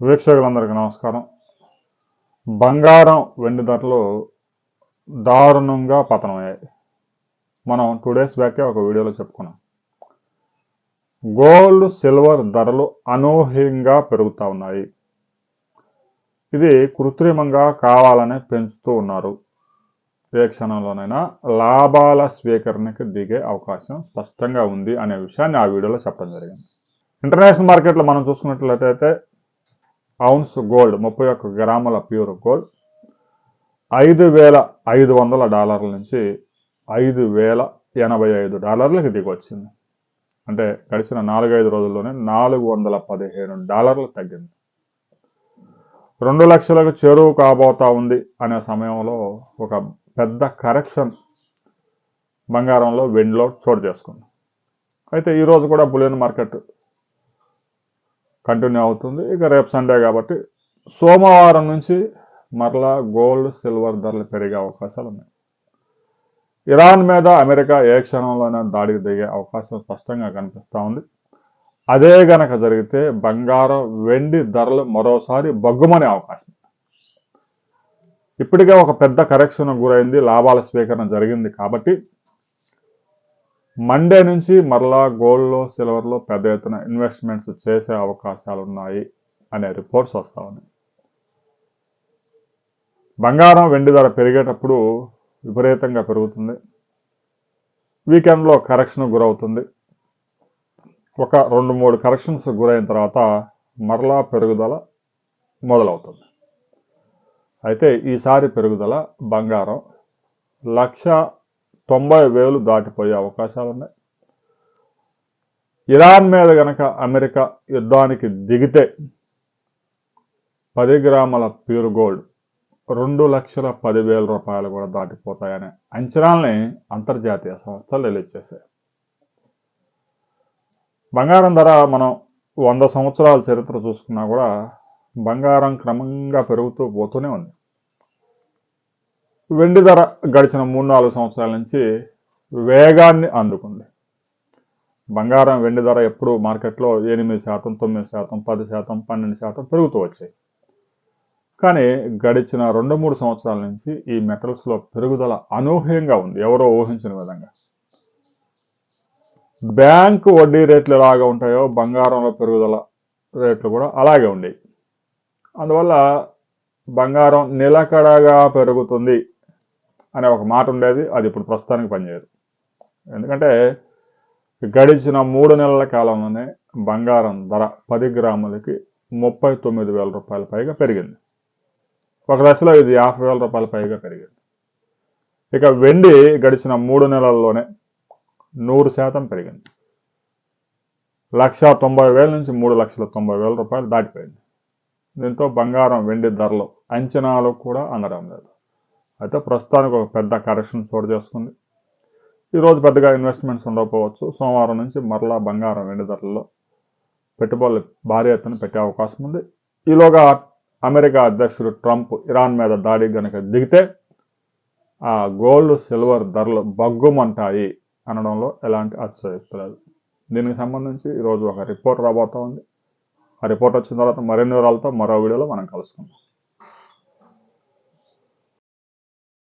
వీక్షకులందరికీ నమస్కారం. బంగారం వెండి ధరలు దారుణంగా పతనమయ్యాయి. మనం టూ డేస్ బ్యాకే ఒక వీడియోలో చెప్పుకున్నాం. గోల్డ్ సిల్వర్ ధరలు అనూహ్యంగా పెరుగుతూ ఉన్నాయి. ఇది కృత్రిమంగా కావాలనే పెంచుతూ ఉన్నారు. ఏ క్షణంలోనైనా లాభాల స్వీకరణకి దిగే అవకాశం స్పష్టంగా ఉంది అనే విషయాన్ని ఆ వీడియోలో చెప్పడం జరిగింది. ఇంటర్నేషనల్ మార్కెట్లో మనం చూసుకున్నట్లయితే ఔన్స్ గోల్డ్ ముప్పై ఒక్క గ్రాముల ప్యూర్ గోల్డ్. ఐదు వేల ఐదు వందల డాలర్ల నుంచి ఐదు వేల ఎనభై ఐదు డాలర్లకు దిగొచ్చింది. అంటే గడిచిన నాలుగైదు రోజుల్లోనే నాలుగు వందల పదిహేను డాలర్లు తగ్గింది. రెండు లక్షలకు చేరువు కాబోతా ఉంది అనే సమయంలో ఒక పెద్ద కరెక్షన్ బంగారంలో వెండిలో చోటు చేసుకుంది. అయితే ఈరోజు కూడా బులియన్ మార్కెట్ కంటిన్యూ అవుతుంది. ఇక రేపు సండే కాబట్టి సోమవారం నుంచి మరలా గోల్డ్ సిల్వర్ ధరలు పెరిగే అవకాశాలు ఉన్నాయి. ఇరాన్ మీద అమెరికా ఏ క్షణంలోనే దాడికి దిగే అవకాశం స్పష్టంగా కనిపిస్తూ ఉంది. అదే గనక జరిగితే బంగారం వెండి ధరలు మరోసారి బగ్గుమనే అవకాశం. ఇప్పటికే ఒక పెద్ద కరెక్షన్ గురైంది లాభాల స్వీకరణ జరిగింది కాబట్టి మండే నుంచి మరలా గోల్డ్లో సిల్వర్లో పెద్ద ఎత్తున ఇన్వెస్ట్మెంట్స్ చేసే అవకాశాలు ఉన్నాయి అనే రిపోర్ట్స్ వస్తూ ఉన్నాయి. బంగారం వెండి ధర పెరిగేటప్పుడు విపరీతంగా పెరుగుతుంది. వీకెండ్లో కరెక్షన్ గురవుతుంది. ఒక రెండు మూడు కరెక్షన్స్ గురైన తర్వాత మరలా పెరుగుదల మొదలవుతుంది. అయితే ఈసారి పెరుగుదల బంగారం లక్ష తొంభై వేలు దాటిపోయే అవకాశాలు ఉన్నాయి ఇరాన్ మీద గనక అమెరికా యుద్ధానికి దిగితే పది గ్రాముల ప్యూర్ గోల్డ్ రెండు లక్షల పదివేల రూపాయలు కూడా దాటిపోతాయనే అంచనాల్ని అంతర్జాతీయ సంస్థలు రిలీజ్ చేశాయి. బంగారం ధర మనం వంద సంవత్సరాల చరిత్ర చూసుకున్నా కూడా బంగారం క్రమంగా పెరుగుతూ పోతూనే ఉంది. వెండి ధర గడిచిన మూడు నాలుగు సంవత్సరాల నుంచి వేగాన్ని అందుకుంది. బంగారం వెండి ధర ఎప్పుడు మార్కెట్లో ఎనిమిది శాతం తొమ్మిది శాతం పది శాతం పన్నెండు శాతం పెరుగుతూ వచ్చాయి. కానీ గడిచిన రెండు మూడు సంవత్సరాల నుంచి ఈ మెటల్స్లో పెరుగుదల అనూహ్యంగా ఉంది. ఎవరో ఊహించిన విధంగా. బ్యాంకు వడ్డీ రేట్లు ఎలాగా ఉంటాయో బంగారంలో పెరుగుదల రేట్లు కూడా అలాగే ఉండేవి. అందువల్ల బంగారం నిలకడగా పెరుగుతుంది. అనే ఒక మాట ఉండేది. అది ఇప్పుడు ప్రస్తుతానికి పనిచేయదు. ఎందుకంటే గడిచిన మూడు నెలల కాలంలోనే బంగారం ధర పది గ్రాములకి ముప్పై తొమ్మిది వేల రూపాయల పైగా పెరిగింది. ఒక దశలో ఇది యాభై వేల రూపాయల పైగా పెరిగింది. ఇక వెండి గడిచిన మూడు నెలల్లోనే నూరు శాతం పెరిగింది. లక్ష తొంభై వేల నుంచి మూడు లక్షల తొంభై వేల రూపాయలు దాటిపోయింది. దీంతో బంగారం వెండి ధరలు అంచనాలు కూడా అందడం లేదు. అయితే ప్రస్తుతానికి ఒక పెద్ద కరెక్షన్ చోటు చేసుకుంది. ఈరోజు పెద్దగా ఇన్వెస్ట్మెంట్స్ ఉండకపోవచ్చు. సోమవారం నుంచి మరలా బంగారం వెండి ధరల్లో పెట్టుబడులు భారీ ఎత్తున పెట్టే అవకాశం ఉంది. ఈలోగా అమెరికా అధ్యక్షుడు ట్రంప్ ఇరాన్ మీద దాడి గనుక దిగితే ఆ గోల్డ్ సిల్వర్ ధరలు బగ్గుమంటాయి అనడంలో ఎలాంటి అతిశయోక్తి లేదు. దీనికి సంబంధించి ఈరోజు ఒక రిపోర్ట్ రాబోతా ఉంది. ఆ రిపోర్ట్ వచ్చిన తర్వాత మరిన్ని వివరాలతో మరో వీడియోలో మనం కలుసుకుందాం.